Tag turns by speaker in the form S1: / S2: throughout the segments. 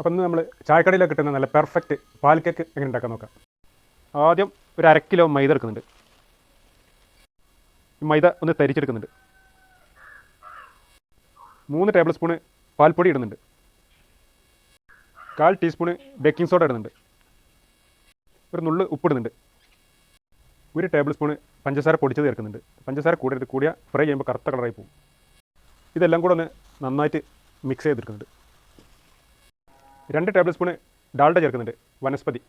S1: അപ്പം ഇന്ന് നമ്മൾ ചായക്കടയിലൊക്കെ കിട്ടുന്ന നല്ല പെർഫെക്റ്റ് പാൽ കേക്ക് എങ്ങനെ ഉണ്ടാക്കാൻ നോക്കാം. ആദ്യം ഒരു അര കിലോ മൈദ എടുക്കുന്നുണ്ട്. മൈദ ഒന്ന് തരിച്ചെടുക്കുന്നുണ്ട്. മൂന്ന് ടേബിൾ സ്പൂണ് പാൽപ്പൊടി ഇടുന്നുണ്ട്. കാൽ ടീസ്പൂണ് ബേക്കിംഗ് സോഡ ഇടുന്നുണ്ട്. ഒരു നുള്ള് ഉപ്പിടുന്നുണ്ട് ഒരു ടേബിൾ സ്പൂണ് പഞ്ചസാര പൊടിച്ചത് ചേർക്കുന്നുണ്ട്. പഞ്ചസാര കൂടരുത് കൂടിയ ഫ്രൈ ചെയ്യുമ്പോൾ കറുത്ത കളറായി പോകും ഇതെല്ലാം കൂടെ ഒന്ന് നന്നായിട്ട് മിക്സ് ചെയ്തെടുക്കുന്നുണ്ട്. രണ്ട് ടേബിൾ സ്പൂണ് ഡാൾഡ ചേർക്കുന്നുണ്ട്. വനസ്പതി.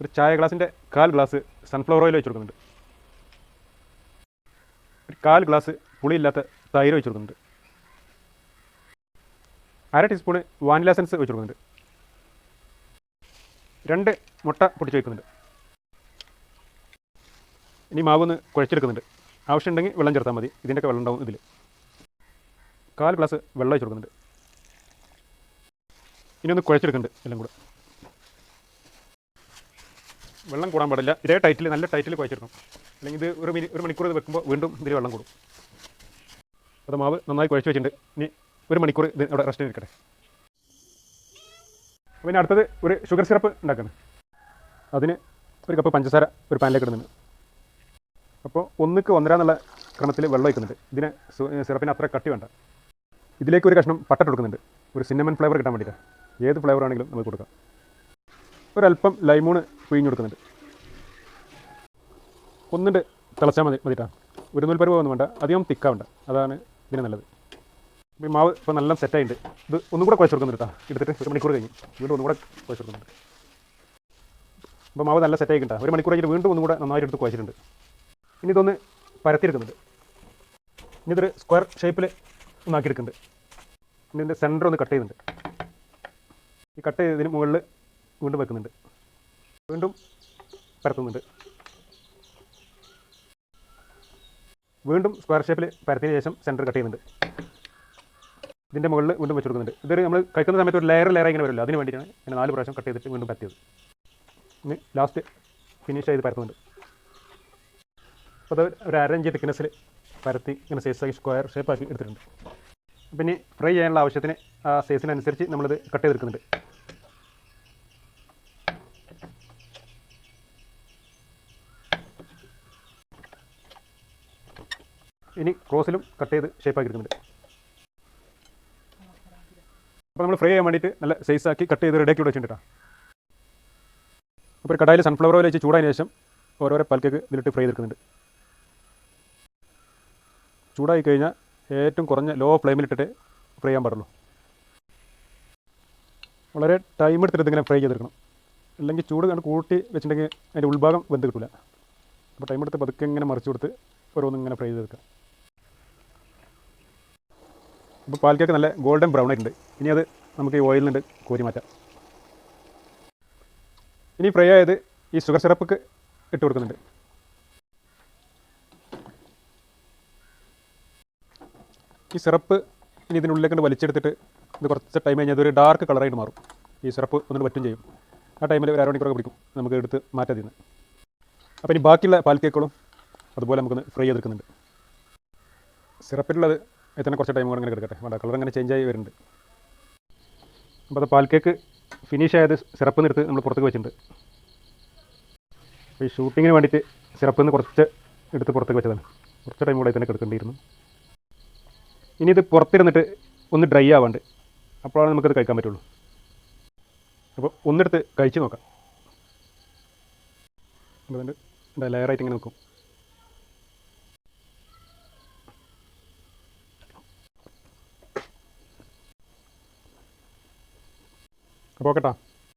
S1: ഒരു ചായ ഗ്ലാസിന്റെ കാൽ ഗ്ലാസ് സൺഫ്ലവർ ഓയിൽ വെച്ച് കൊടുക്കുന്നുണ്ട് ഒരു കാൽ ഗ്ലാസ് പുളിയില്ലാത്ത തൈര് വെച്ച് കൊടുക്കുന്നുണ്ട് അര ടീസ്പൂണ് വാനില എസൻസ് വെച്ച് കൊടുക്കുന്നുണ്ട് രണ്ട് മുട്ട പൊടിച്ച് വയ്ക്കുന്നുണ്ട് ഇനി മാവ് ഒന്ന് കുഴച്ചെടുക്കുന്നുണ്ട്. ആവശ്യമുണ്ടെങ്കിൽ വെള്ളം ചേർത്താൽ മതി. ഇതിന്റെയൊക്കെ വെള്ളം ഉണ്ടാവും ഇതിൽ കാൽ ഗ്ലാസ് വെള്ളം വെച്ച് കൊടുക്കുന്നുണ്ട് ഇനി ഒന്ന് കുഴച്ചെടുക്കുന്നുണ്ട് എല്ലാം കൂടെ. വെള്ളം കൂടാൻ പാടില്ല. ഇതേ ടൈറ്റിൽ നല്ല ടൈറ്റിൽ കുഴച്ചെടുക്കണം. അല്ലെങ്കിൽ ഇത് ഒരു മിനി ഒരു മണിക്കൂർ വെക്കുമ്പോൾ വീണ്ടും ഇതിൽ വെള്ളം കൂടും. അത് മാവ് നന്നായി കുഴച്ച് വെച്ചിട്ടുണ്ട്. ഇനി ഒരു മണിക്കൂർ ഇത് അവിടെ റെസ്റ്റ് നിൽക്കട്ടെ പിന്നെ അടുത്തത് ഒരു ഷുഗർ സിറപ്പ് ഉണ്ടാക്കണം. അതിന് ഒരു കപ്പ് പഞ്ചസാര ഒരു പാനിലേക്ക് ഇടുന്നുണ്ട്. അപ്പോൾ ഒന്നിക്ക് ഒന്നര എന്നുള്ള ക്രമത്തിൽ വെള്ളം ഒഴിക്കുന്നുണ്ട്. ഇതിന് സിറപ്പിന് അത്ര കട്ടി വേണ്ട. ഇതിലേക്ക് ഒരു കഷ്ണം പട്ട കൊടുക്കുന്നുണ്ട്. ഒരു സിന്നമൻ ഫ്ലേവർ കിട്ടാൻ വേണ്ടിയിട്ടാണ്. ഏത് ഫ്ലേവർ ആണെങ്കിലും നമുക്ക് കൊടുക്കാം. ഒരല്പം ലൈമൂണ് പിഴിഞ്ഞ് കൊടുക്കുന്നുണ്ട് ഒന്നുണ്ട് തിളച്ചാൽ മതി മതിട്ടാ. ഒരു നൂൽപ്പരുവ് ഒന്നും വേണ്ട അധികം തിക്കാവണ്ട അതാണ് ഇതിന് നല്ലത്. ഈ മാവ് ഇപ്പോൾ നല്ല സെറ്റായിട്ടുണ്ട് ഇത് ഒന്നും കൂടെ കുഴച്ച് കൊടുക്കുന്നുണ്ട് കേട്ടോ എടുത്തിട്ട് ഒരു മണിക്കൂർ കഴിഞ്ഞ് വീണ്ടും ഒന്നും കൂടെ കുഴച്ച് കൊടുക്കുന്നുണ്ട്. അപ്പോൾ മാവ് നല്ല സെറ്റായി കിട്ടാം ഒരു മണിക്കൂർ കഴിഞ്ഞിട്ട് വീണ്ടും ഒന്നും കൂടെ നന്നായിട്ട് എടുത്ത് കുഴച്ചിട്ടുണ്ട്. ഇനി ഇതൊന്ന് പരത്തിയെടുക്കുന്നുണ്ട്. ഇനി ഇതൊരു സ്ക്വയർ ഷേപ്പിൽ ഒന്നാക്കിയെടുക്കുന്നുണ്ട്. ഇതിന്റെ സെന്റർ ഒന്ന് കട്ട് ചെയ്യുന്നുണ്ട്. ഈ കട്ട് ചെയ്തതിന് മുകളിൽ വീണ്ടും വെക്കുന്നുണ്ട്. വീണ്ടും പരത്തുന്നുണ്ട്. വീണ്ടും സ്ക്വയർ ഷേപ്പിൽ പരത്തിയ ശേഷം സെന്റർ കട്ട് ചെയ്യുന്നുണ്ട്. ഇതിന്റെ മുകളിൽ വീണ്ടും വെച്ച് കൊടുക്കുന്നുണ്ട്. ഇതൊരു നമ്മൾ കഴിക്കുന്ന സമയത്ത് ഒരു ലെയർ ലെയർ ഇങ്ങനെ വരുമല്ലോ. അതിന് വേണ്ടിയിട്ടാണ് ഞാൻ നാല് പ്രാവശ്യം കട്ട് ചെയ്തിട്ട് വീണ്ടും പരത്തിയത്. ഇനി ലാസ്റ്റ് ഫിനിഷ് ചെയ്ത് പരത്തുന്നുണ്ട്. അപ്പോൾ അത് ഒരു അരഞ്ച് തിക്നെസ്സിൽ പരത്തി ഇങ്ങനെ സൈസാക്കി സ്ക്വയർ ഷേപ്പാക്കി എടുത്തിട്ടുണ്ട്. പിന്നെ ഫ്രൈ ചെയ്യാനുള്ള ആവശ്യത്തിന് ആ സൈസിനനുസരിച്ച് നമ്മളിത് കട്ട് ചെയ്തെടുക്കുന്നുണ്ട്. ഇനി ക്രോസിലും കട്ട് ചെയ്ത് ഷേപ്പാക്കി എടുക്കുന്നുണ്ട്. അപ്പോൾ നമ്മൾ ഫ്രൈ ചെയ്യാൻ വേണ്ടിയിട്ട് നല്ല സൈസാക്കി കട്ട് ചെയ്ത് റെഡിയാക്കി വെച്ചിട്ടുണ്ട് അപ്പോൾ കടായിൽ സൺഫ്ലവർ ഓയിൽ വെച്ച് ചൂടായതിനു ശേഷം ഓരോരോ പൽക്കേക്ക് ഇതിലിട്ട് ഫ്രൈ ചെയ്തെടുക്കുന്നുണ്ട്. ചൂടായി കഴിഞ്ഞാൽ ഏറ്റവും കുറഞ്ഞ ലോ ഫ്ലെയിമിലിട്ടിട്ട് ഫ്രൈ ചെയ്യാൻ പാടുള്ളൂ. വളരെ ടൈം എടുത്തിട്ട് ഇതിങ്ങനെ ഫ്രൈ ചെയ്തെടുക്കണം. അല്ലെങ്കിൽ ചൂട് കണ്ട് കൂട്ടി വെച്ചിട്ടുണ്ടെങ്കിൽ അതിന്റെ ഉൾഭാഗം വെന്ത് കിട്ടില്ല അപ്പോൾ ടൈം എടുത്ത് പതുക്കെ ഇങ്ങനെ മറിച്ച് കൊടുത്ത് ഓരോന്നും ഇങ്ങനെ ഫ്രൈ ചെയ്തെടുക്കാം ഇപ്പോൾ പാൽ കേക്ക് നല്ല ഗോൾഡൻ ബ്രൗൺ ആയിട്ടുണ്ട്. ഇനി അത് നമുക്ക് ഈ ഓയിലിൽ നിന്ന് കോരി മാറ്റാം. ഇനി ഫ്രൈ ആയത് ഈ ഷുഗർ സിറപ്പൊക്കെ ഇട്ട് കൊടുക്കുന്നുണ്ട്. ഈ സിറപ്പ് ഇനി ഇതിനുള്ളിലേക്ക് കൊണ്ട് വലിച്ചെടുത്തിട്ട് ഇത് കുറച്ച് ടൈം കഴിഞ്ഞാൽ അതൊരു ഡാർക്ക് കളറായിട്ട് മാറും. ഈ സിറപ്പ് ഒന്നിട്ട് പറ്റും ചെയ്യും. ആ ടൈമിൽ ഒരു അരമണിക്കൂറൊക്കെ പിടിക്കും നമുക്ക് എടുത്ത് തീരുന്നത് അപ്പോൾ ഇനി ബാക്കിയുള്ള പാൽ കേക്കുകളും അതുപോലെ നമുക്കൊന്ന് ഫ്രൈ ചെയ്തെടുക്കുന്നുണ്ട്. സിറപ്പിലുള്ളത് തന്നെ കുറച്ച് ടൈം കൂടെ ഇങ്ങനെ കിടക്കട്ടെ. വേണ്ട കളർ ഇങ്ങനെ ചേഞ്ച് ആയി വരുന്നുണ്ട്. അപ്പോൾ അത് പാൽ കേക്ക് ഫിനിഷ് ആയത് സിറപ്പ് എടുത്ത് നമ്മൾ പുറത്തേക്ക് വെച്ചിട്ടുണ്ട്. അപ്പോൾ ഈ ഷൂട്ടിങ്ങിന് വേണ്ടിയിട്ട് സിറപ്പ് നിന്ന് കുറച്ച് എടുത്ത് പുറത്തേക്ക് വെച്ചതാണ്. കുറച്ച് ടൈം കൂടെ ഇതിനെ കിടക്കേണ്ടിയിരുന്നു. ഇനി ഇത് പുറത്തിരുന്നിട്ട് ഒന്ന് ഡ്രൈ ആവാണ്ട്. അപ്പോഴാണ് നമുക്കത് കഴിക്കാൻ പറ്റുള്ളൂ. അപ്പോൾ ഒന്നെടുത്ത് കഴിച്ച് നോക്കാം. അതുകൊണ്ട് ലെയറായിട്ട് ഇങ്ങനെ നോക്കും അപ്പോൾ ഓക്കെട്ടാ